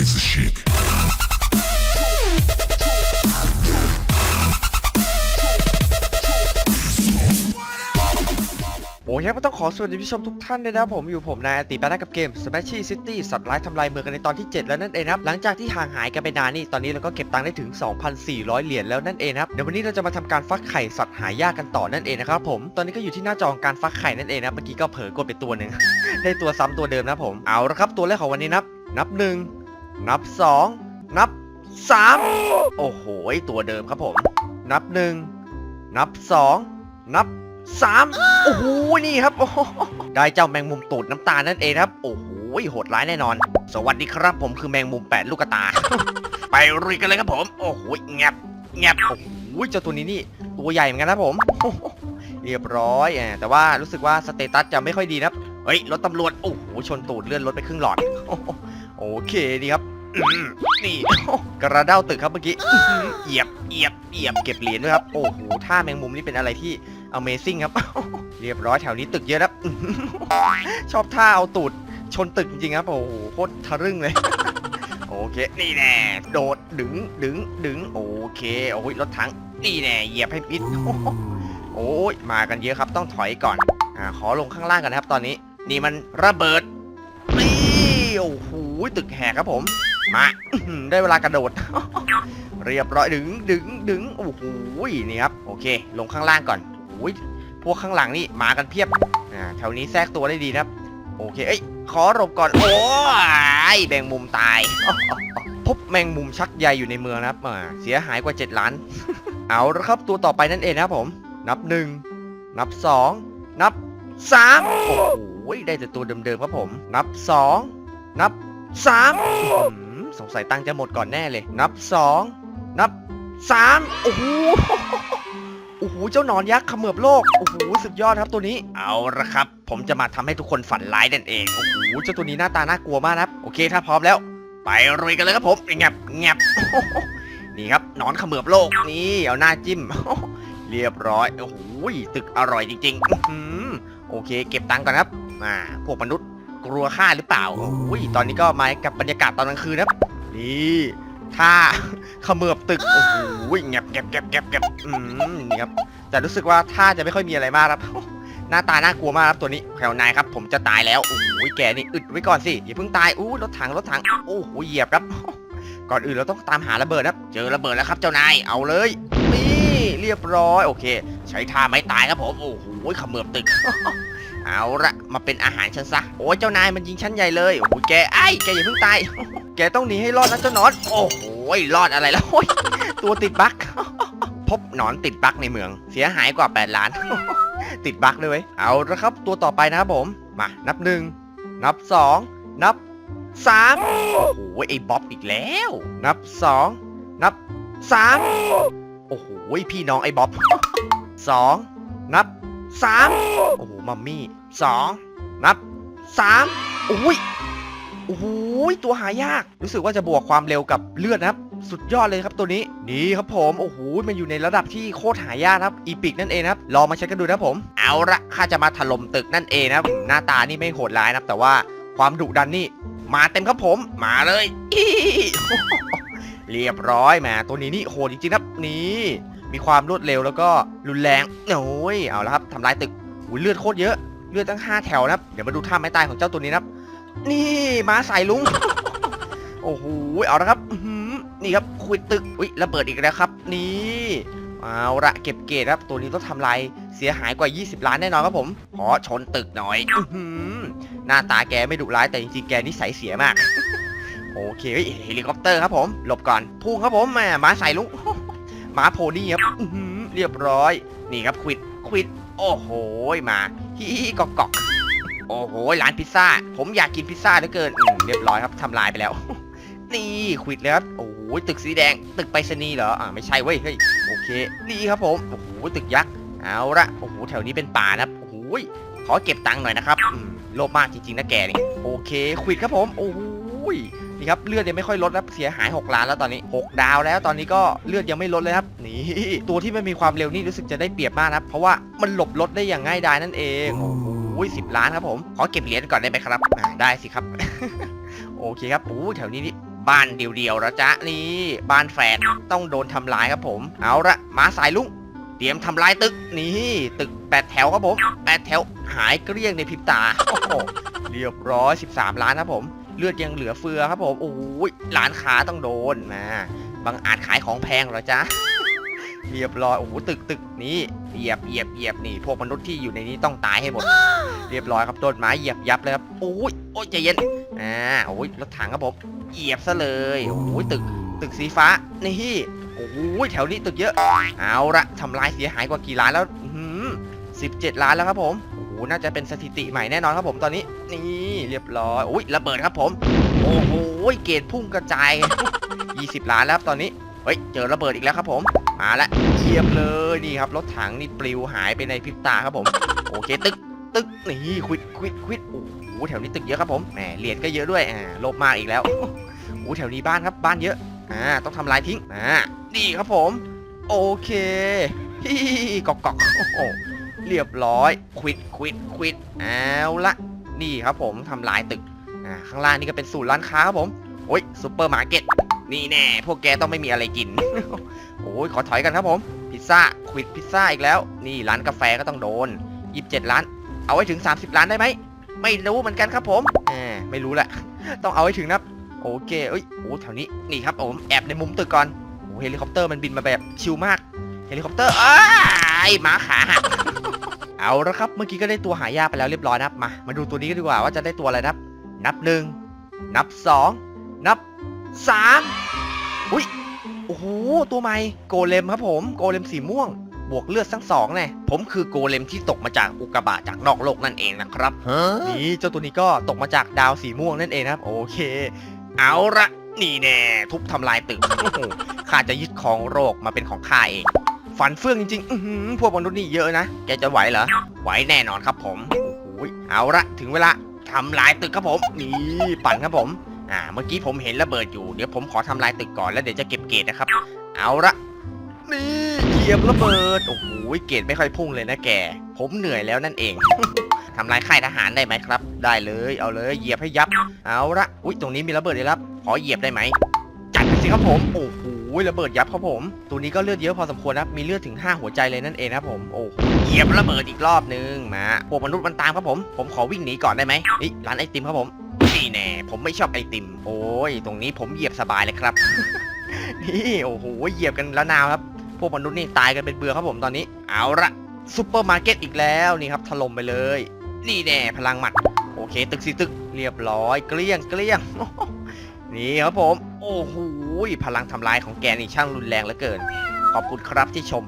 crazy chic. โอเคก็ต้องขอสวัสดีผู้ชมทุกท่านเลยนะผมอยู่ผมนายอติปานากับเกม Smash City สัตว์ร้ายทำลายเมืองกันในตอนที่ 7 แล้วนั่นเองนะครับหลังจากที่ห่างหายกันไปนานนี่ตอนนี้เราก็เก็บตังค์ได้ถึง 2,400 เหรียญแล้วนั่นเองนะครับเดี๋ยววันนี้เราจะมาทำการฟักไข่สัตว์หายากกันต่อนั่นเองนะครับผมตอนนี้ก็อยู่ที่หน้าจอของการฟักไข่นั่นเองนะเมื่อกี้ก็เผลอกดไปตัวหนึ่ง ได้ตัวซ้ำตัวเดิมนะผมเอาละครับตัวแรกของวันนี้นับนับหนึ่ง นับสองนับสามโอ้โหตัวเดิมครับผม นับหนึ่งนับสองนับสามโอ้โหนี่ครับได้เจ้าแมงมุมตูดน้ำตาลนั่นเองครับ โอ้โหโหดร้ายแน่นอน สวัสดีครับผมคือแมงมุมแปดลูกตา ไปรุยกันเลยครับผม โอ้โหแงบแงบโอ้โหเจ้าตัวนี้นี่ตัวใหญ่เหมือนกันนะผมเรียบร้อยแต่ว่ารู้สึกว่าสเตตัสจะไม่ค่อยดีนะครับเฮ้ยรถตำรวจ โอ้โห ชนตูดเลื่อนรถไปครึ่งหลอด โอเคดีครับ นี่กระเด้าตึกครับเมื่อกี้เหยียบเหยียบเหยียบเก็บเหรียญด้วยครับ โอ้โหท่าแมงมุมนี่เป็นอะไรที่ Amazing ครับ เรียบร้อยแถวนี้ตึกเยอะครับอื้อหือชอบท่าเอาตูดชนตึกจริงครับ โอ้โหโคตรทะลึ่งเลย โอเค นี่แน่โดดดึงดึงดึงโอเคโอ้ยรถถังนี่แน่เหยียบให้ปิดโอ้ยมากันเยอะครับต้องถอยก่อนอ่าขอลงข้างล่างกันนะครับ ตอนนี้ นี่มันระเบิดนี่โอ้โหตึกแหกครับผม มาได้เวลากระโดด เรียบร้อยดึงดึงดึงโอ้โหนี่ครับโอเค ลงข้างล่างก่อนโอ้ยพวกข้างหลังนี่มากันเพียบอ่าแถวนี้แทรกตัวได้ดีนะครับ โอเคเอ้ยขอหลบก่อน โอ้ยแมงมุมตายพบแมงมุมชักใยอยู่ในเมืองนะครับเสียหายกว่า 7 ล้าน เอาละครับตัวต่อไปนั่นเองนะครับผม นับหนึ่งนับสองนับสามโอ้โหได้แต่ตัวเดิมๆครับผม นับสองนับสาม สงสัยตังจะหมดก่อนแน่เลย นับสองนับสามโอ้โหโอ้โหเจ้าหนอนยักษ์เขมือบโลก โอ้โหสุดยอดครับตัวนี้ เอาละครับ ผมจะมาทำให้ทุกคนฝันร้ายนั่นเอง โอ้โหเจ้าตัวนี้หน้าตาน่ากลัวมากนะครับโอเคถ้าพร้อมแล้ว ไปรุยกันเลยครับผมแงบแงบนี่ครับหนอนเขมือบโลกนี่เอาหน้าจิ้ม เรียบร้อยโอ้โหตึกอร่อยจริงๆอื้อหือโอเค เก็บตังค์ก่อนครับมาพวกมนุษย์กลัวข้าหรือเปล่าโอ้ยตอนนี้ก็มากับบรรยากาศตอนกลางคืนนะครับ นี่ถ้าเขมือบตึก โอ้โหแงบแงบแงบแงบแงบอืมนี่ครับ แต่รู้สึกว่าท่าจะไม่ค่อยมีอะไรมากครับ หน้าตาน่ากลัวมากครับตัวนี้แถวนายครับ ผมจะตายแล้ว โอ้โหแกนี่อึดไว้ก่อนสิ อย่าเพิ่งตาย อู้รถถังรถถัง โอ้โห เหยียบครับ ก่อนอื่นเราต้องตามหาระเบิดครับ เจอระเบิดแล้วครับเจ้านาย เอาเลยนี่เรียบร้อย โอเค ใช้ท่าไม้ตายครับผม โอ้โหเขมือบตึกเอาละมาเป็นอาหารฉันซะ โอ้ยเจ้านายมันยิงฉันใหญ่เลย โอ้โหแกไอ้แกอย่าเพิ่งตาย กต้องหนีให้รอดนะเจ้านอน โอ้โหรอดอะไรแล้วโอ้ยตัวติดบั๊กพบหนอนติดบั๊กในเมือง เสียหายกว่า 8 ล้าน ติดบั๊กเลยเว้ยเอาละครับ ตัวต่อไปนะครับผม มา นับหนึ่ง นับสอง นับสามโอ้โหไอ้บ๊อบอีกแล้ว นับสอง นับสามโอ้โหพี่น้องไอ้บ๊อบสอง นับสามโอ้โหมัมมี่สอง นับสามโอ้ย โอ้โหตัวหายาก รู้สึกว่าจะบวกความเร็วกับเลือดนะครับ สุดยอดเลยครับตัวนี้ นี่ครับผม โอ้โห มันอยู่ในระดับที่โคตรหายากครับ อีพิกนั่นเองครับ ลองมาใช้กันดูนะผม เอาละข้าจะมาถล่มตึกนั่นเองนะครับ หน้าตานี่ไม่โหดร้ายนะครับ แต่ว่าความดุดันนี่ มาเต็มครับผม มาเลยอีเรียบร้อยแหมตัวนี้นี่โหดจริงๆครับ นี่ มีความรวดเร็วแล้วก็รุนแรง โอ้ย เอาละครับทำลายตึกเลือดโคตรเยอะ เลือดตั้ง 5 แถวนะครับ เดี๋ยวมาดูท่าไม้ตายของเจ้าตัวนี้นะครับ นี่ม้าสายลุง โอ้โหเอาละครับอื้อหือนี่ครับคุยตึกอุ้ยระเบิดอีกแล้วครับ นี่เอาละเก็บเกรดครับตัวนี้ต้องทำลายเสียหายกว่า 20 ล้านแน่นอนครับผมขอชนตึกหน่อยอื้อหือหน้าตาแกไม่ดุร้ายแต่จริงๆแกนิสัยเสียมาก โอเคเฮ้ยเฮลิคอปเตอร์ครับผมหลบก่อนพุ่งครับผมแหมม้าสายลุงม้าโพนี่ครับอื้อหือเรียบร้อย นี่ครับควิดควิด โอ้โห มาฮิฮิกอกกอก โอ้โหร้านพิซซ่า ผมอยากกินพิซซ่าเหลือเกินอืมเรียบร้อยครับทำลายไปแล้ว นี่ควิดเลยครับโอ้โหตึกสีแดง ตึกไปรษณีย์เหรออ่าไม่ใช่เว้ยเฮ้ยโอเคนี่ครับผมโอ้โหตึกยักษ์เอาละโอ้โหแถวนี้เป็นป่านะครับโอ้โหขอเก็บตังค์หน่อยนะครับอืมโลภมากจริงๆนะแกนี่โอเคควิดครับผมโอ้โหนี่ครับเลือดยังไม่ค่อยลดนะเสียหาย 6 ล้านแล้วตอนนี้ 6 ดาวแล้วตอนนี้ก็เลือดยังไม่ลดเลยครับนี่ตัวที่ไม่มีความเร็วนี่รู้สึกจะได้เปรียบมากนะครับเพราะว่ามันหลบรถได้อย่างง่ายดายนั่นเองโอ้โห อ้ยสิบล้านครับผม ขอเก็บเหรียญก่อนได้ไหมครับอ่าได้สิครับ โอเคครับโอ้แถวนี้นี่บ้านเดียวๆแล้วจ๊ะนี่บ้านแฝดต้องโดนทำลายครับผม เอาละมาสายลุงเตรียมทำลายตึกนี่ตึกแปดแถวครับผมแปดแถวหายเกลี้ยงในพริบตาโอ้โหเรียบร้อย13 ล้านครับผม เลือดยังเหลือเฟือครับผมโอ้ยร้านค้าต้องโดนมาบางอาจขายของแพงเหรอจ๊ะ เรียบร้อยโอ้โหตึกตึกนี้เหยียบเหยียบเหยียบนี่ พวกมนุษย์ที่อยู่ในนี้ต้องตายให้หมด เรียบร้อยครับต้นไม้เหยียบยับเลยครับโอ้ยโอ้ยใจเย็นอ่าโอ้ยรถถังครับผมเหยียบซะเลยโอ้ยตึกตึกสีฟ้านี่โอ้ยแถวนี้ตึกเยอะเอาละทำลายเสียหายกว่ากี่ล้านแล้วสิบเจ็ดล้านแล้วครับผมโอ้โหน่าจะเป็นสถิติใหม่แน่นอนครับผมตอนนี้นี่เรียบร้อยโอ้ยระเบิดครับผมโอ้โหเกรดพุ่งกระจาย 20 ล้านแล้วครับตอนนี้เฮ้ยเจอระเบิดอีกแล้วครับผม มาละเทียบเลยนี่ครับรถถังนี่ปลิวหายไปในพริบตาครับผม โอเคตึกตึกนี่ควิดควิดควิดโอ้โหแถวนี้ตึกเยอะครับผมแหมเหรียญก็เยอะด้วยอ่าลภมาอีกแล้วโอ้โหแถวนี้บ้านครับบ้านเยอะอ่าต้องทำลายทิ้งอ่านี่ครับผม โอเคฮิกอกกอกโอ้โหเรียบร้อยควิดควิดควิดเอาละนี่ครับผมทำลายตึกอ่าข้างล่างนี่ก็เป็นศูนย์ร้านค้าครับผมโอ้ยซูเปอร์มาร์เก็ตนี่แน่พวกแกต้องไม่มีอะไรกิน โอ้ยขอถอยกันครับผม พิซซ่าควิดพิซซ่าอีกแล้ว นี่ร้านกาแฟก็ต้องโดน 27 ล้าน เอาไว้ถึง 30 ล้านได้ไหม ไม่รู้เหมือนกันครับผมแหมไม่รู้แหละ ต้องเอาไว้ถึงนับโอเค เอ้ย โอ้แถวนี้ นี่ครับผม แอบในมุมตึกก่อน โอ้เฮลิคอปเตอร์มันบินมาแบบชิลมาก เฮลิคอปเตอร์อ้ายหมาขาหักเอาละครับ เมื่อกี้ก็ได้ตัวหายากไปแล้วเรียบร้อยนะครับ มา มาดูตัวนี้กันดีกว่าว่าจะได้ตัวอะไรนะครับ นับหนึ่ง นับสอง นับสาม ตัวใหม่โกเลมครับผมโกเลมสีม่วง บวกเลือดทั้งสองเนี่ยผมคือโกเลมที่ตกมาจากอุกกาบาตจากนอกโลกนั่นเองนะครับนี่เจ้าตัวนี้ก็ตกมาจากดาวสีม่วงนั่นเองนะครับโอเค เอาละนี่แน่ทุบทำลายตึกโอ้โหข้าจะยึดของโรคมาเป็นของข้าเองฝันเฟื่องจริงๆอื้อหือพวกมนุษย์นี่เยอะนะ แกจะไหวเหรอ ไหวแน่นอนครับผมโอ้โหเอาละถึงเวลาทำลายตึกครับผม นี่ปั่นครับผม อ่า เมื่อกี้ผมเห็นระเบิดอยู่ เดี๋ยวผมขอทำลายตึกก่อนแล้วเดี๋ยวจะเก็บเกรดนะครับ เอาละนี่เหยียบระเบิด โอ้โหเกรดไม่ค่อยพุ่งเลยนะแก ผมเหนื่อยแล้วนั่นเอง ทำลายค่ายทหารได้ไหมครับ ได้เลย เอาเลย เหยียบให้ยับ เอาละอุ้ยตรงนี้มีระเบิดเลยครับ ขอเหยียบได้ไหม จัดไปสิครับผม โอ้โหระเบิดยับครับผม ตัวนี้ก็เลือดเยอะพอสมควรนะครับมีเลือดถึง 5 หัวใจเลยนั่นเองนะครับผม โอ้โหเหยียบระเบิดอีกรอบนึง มาพวกมนุษย์มันตามครับผม ผมขอวิ่งหนีก่อนได้ไหมนี่ร้านไอติมครับผมนี่แน่ ผมไม่ชอบไอติม โอ้ย ตรงนี้ผมเหยียบสบายเลยครับ นี่โอ้โหเหยียบกันแล้วนาวครับ พวกมนุษย์นี่ตายกันเป็นเบื่อครับผมตอนนี้ เอาละซุปเปอร์มาร์เก็ตอีกแล้วนี่ครับถล่มไปเลย นี่แน่พลังหมัด โอเค ตึกสีตึกเรียบร้อยเกลี้ยงเกลี้ยงนี่ครับผม โอ้โหพลังทำลายของแกนี่ช่างรุนแรงเหลือเกิน ขอบคุณครับที่ชม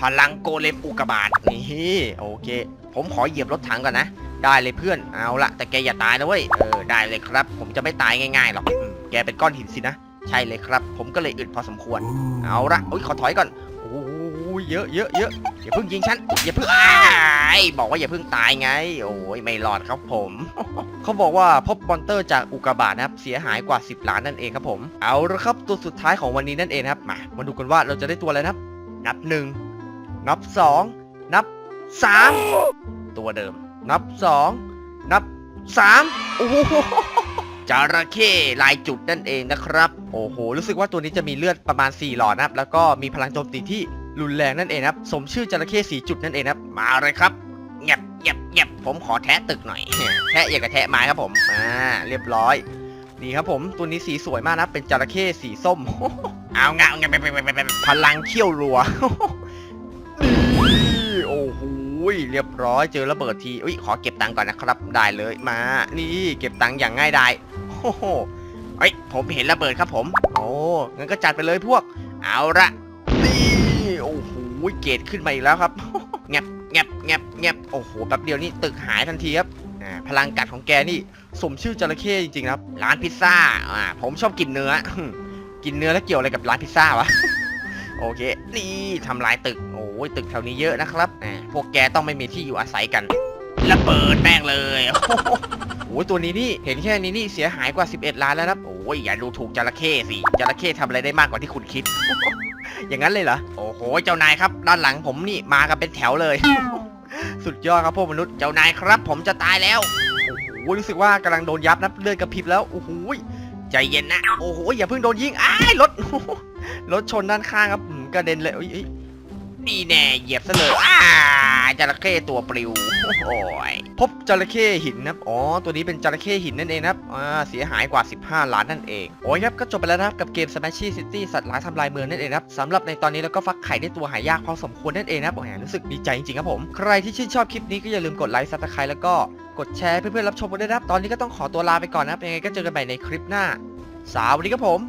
พลังโกเลมอุกบาตนี่โอเค ผมขอเหยียบรถถังก่อนนะ ได้เลยเพื่อนเอาละแต่แกอย่าตายนะเว้ยเออได้เลยครับ ผมจะไม่ตายง่ายๆหรอกแกเป็นก้อนหินสินะ ใช่เลยครับ ผมก็เลยอึดพอสมควร เอาละอุ้ยขอถอยก่อนโอ้ยเยอะเยอะเยอะอย่าเพิ่งยิงฉันอย่าเพิ่งอ้ายบอกว่าอย่าเพิ่งตายไง โอ้ยไม่รอดครับผม เขาบอกว่าพบมอนเตอร์จากอุกกาบาตนะครับเสียหายกว่า 10 ล้านนั่นเองครับผม เอาละครับตัวสุดท้ายของวันนี้นั่นเองนะครับมามาดูกันว่าเราจะได้ตัวอะไรนะครับ นับหนึ่งนับสองนับสามตัวเดิม นับสองนับสามโอ้โห จระเข้ลายจุดนั่นเองนะครับ โอ้โห รู้สึกว่าตัวนี้จะมีเลือดประมาณ 4 หลอดนะครับ แล้วก็มีพลังโจมตีที่รุนแรงนั่นเองนะครับ สมชื่อจระเข้สีจุดนั่นเองนะครับ มาเลยครับเงียบเงียบเงียบผมขอแทะตึกหน่อย แทะอย่างกับแทะไม้ครับผม อ่า เรียบร้อย นี่ครับผม ตัวนี้สีสวยมากนะ เป็นจระเข้สีส้ม เอาเงาเงาไปไปไปไปพลังเขี้ยวรัวนี่โอ้โหเรียบร้อยเจอระเบิดทีอุ้ยขอเก็บตังค์ก่อนนะครับได้เลยมา นี่เก็บตังค์อย่างง่ายดาย โอ้โหเฮ้ยผมเห็นระเบิดครับผม โอ้งั้นก็จัดไปเลยพวก เอาละนี่โอ้โหเกรดขึ้นมาอีกแล้วครับแงบแงบแงบแงบโอ้โหแป๊บเดียวนี่ตึกหายทันทีครับอ่พลังกัดของแกนี่สมชื่อจระเข้จริงๆครับ ร้านพิซซ่าอ่าผมชอบกินเนื้อ กินเนื้อแล้วเกี่ยวอะไรกับร้านพิซซ่าวะโอเค นี่ทำลายตึก โอ้ยตึกแถวนี้เยอะนะครับพวกแกต้องไม่มีที่อยู่อาศัยกันระเบิดแม่งเลย อ้โอ้ยตัวนี้นี่เห็นแค่นี้นี่เสียหายกว่า 11 ล้านแล้วนะโอ้ยอย่าดูถูกจระเข้สิจระเข้ทำอะไรได้มากกว่าที่คุณคิด อย่างนั้นเลยเหรอโอ้โหเจ้านายครับ ด้านหลังผมนี่มากันเป็นแถวเลย สุดยอดครับพวกมนุษย์เจ้านายครับ ผมจะตายแล้วโอ้โหรู้สึกว่ากำลังโดนยับนะเลือดกระพริบแล้วโอ้โหใจเย็นนะโอ้โหอย่าเพิ่งโดนยิงอ้ายรถรถชนด้านข้างครับกระเด็นเลยอุ๊ยอุ๊ย นี่แน่เหยียบซะเลยอ้าจระเข้ตัวปลิวโอ้ยพบจระเข้หินนะครับอ๋อตัวนี้เป็นจระเข้หินนั่นเองนะครับอ่าเสียหายกว่า 15 ล้านนั่นเองโอ้ยครับก็จบไปแล้วนะครับกับเกม Smashy City สัตว์ร้ายทำลายเมืองนั่นเองนะครับสำหรับในตอนนี้เราก็ฟักไข่ได้ตัวหายากพอสมควรนั่นเองนะครับโอ้ยรู้สึกดีใจจริงๆครับผมใครที่ชื่นชอบคลิปนี้ก็อย่าลืมกดไลค์ซับสไครต์แล้วก็กดแชร์เพื่อนๆรับชมกันด้วยนะครับตอนนี้ก็ต้องขอตัวลาไปก่อนนะครับยังไงก็เจอกันใหม่ในคลิปหน้าสวัสดีครับผม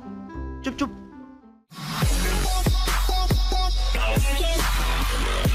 จุ๊บจุ๊บ Podcast.